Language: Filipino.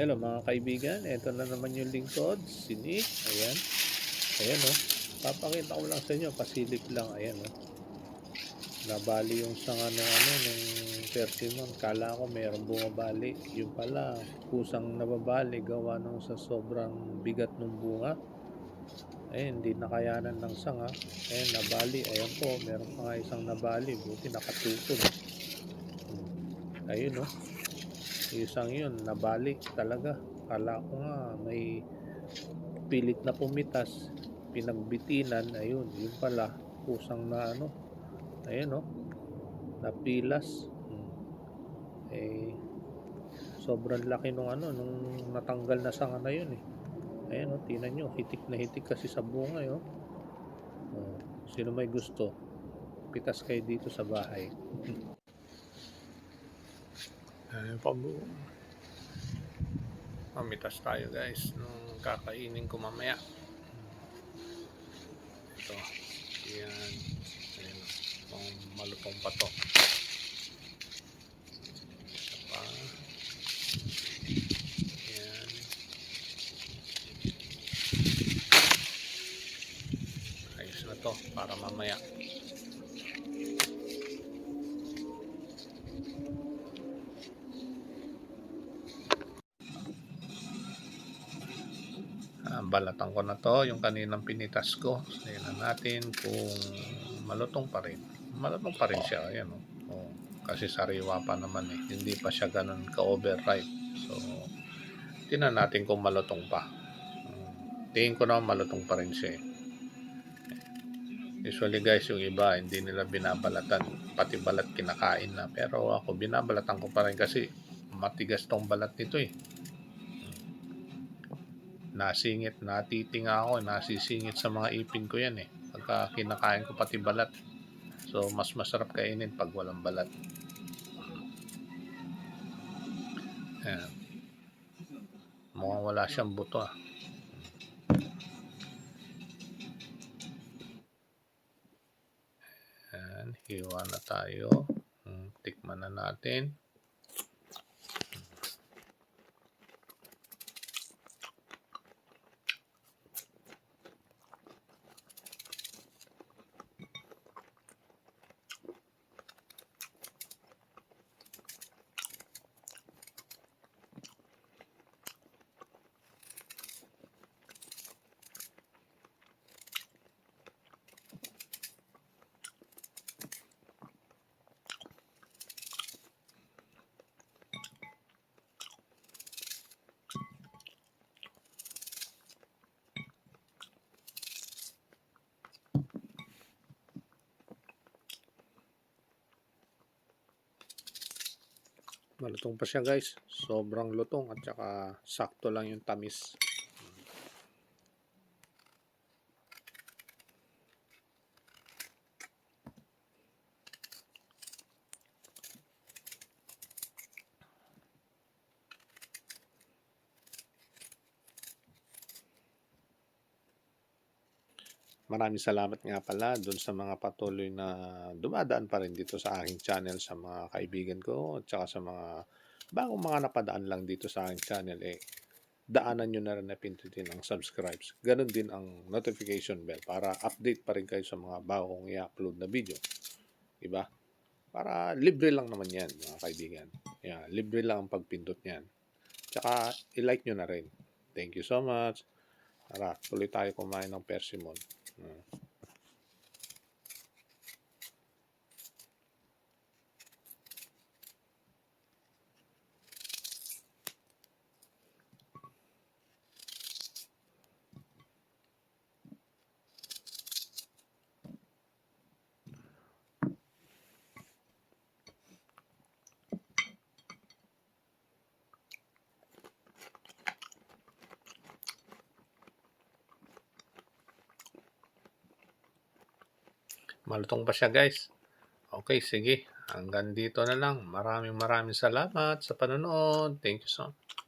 Hello mga kaibigan, ito na naman yung lingkod, si Nick, ayan. Ayan o, papakita ko lang sa inyo, pasilip lang, ayan o. Nabali yung sanga ng ano, ng persimmon, kala ko mayroong bumabali. Yung pala, kusang nababali, gawa nung sa sobrang bigat ng bunga. Ayan, hindi nakayanan ng sanga. Ayan, nabali, ayan po, meron pa nga isang nabali, buti nakatukod. Hmm. Ayun o. Isang yun, nabalik talaga. Kala ko nga may pilit na pumitas, pinagbitinan, ayun, yun pala, kusang na ano, ayun oh, napilas. Hmm. Eh, sobrang laki nung ano, nung natanggal na sanga na yun eh. Ayun oh, tinan nyo, hitik na hitik kasi sa bunga eh oh. Oh, sino may gusto, pitas kayo dito sa bahay. Ayun pa bu. Mamitas tayo guys nung kakainin ko mamaya. Ito. Yan. Ayun. Kung malutong pa to. Ito pa. Yan. Ayos na to para mamaya. Balatan ko na to yung kaninang pinitas ko. Tingnan natin kung malutong pa rin. Malutong pa rin siya ayan oh. oh. kasi sariwa pa naman eh. Hindi pa siya ganun ka overripe so tingnan natin kung malutong pa. Hmm, tingin ko naman malutong pa rin siya eh. usually guys yung iba hindi nila binabalatan. Pati balat kinakain na. Pero ako binabalatan ko pa rin kasi matigas tong balat nito eh nasingit, natitinga ako, nasisingit sa mga ipin ko yan eh. Pagka kinakain ko pati balat. So, mas masarap kainin pag walang balat. Ayan. Mukhang wala siyang buto ah. Ayan, hiwa na tayo. Hmm, Tikman na natin. Malutong pa siya guys. Sobrang lutong at saka sakto lang yung tamis. Maraming salamat nga pala doon sa mga patuloy na dumadaan pa rin dito sa aking channel sa mga kaibigan ko at saka sa mga bagong mga napadaan lang dito sa aking channel eh daanan nyo na rin na pindutin ang subscribes. Ganon din ang notification bell para update pa rin kayo sa mga bagong i-upload na video. Diba? Para libre lang naman yan mga kaibigan. Yeah, libre lang ang pagpindot niyan. Tsaka i-like nyo na rin. Thank you so much. Tara, tuloy tayo kumain ng persimmon. Mm. Malutong pa siya guys. Okay, sige. Hanggang dito na lang. Maraming maraming salamat sa panonood. Thank you so much.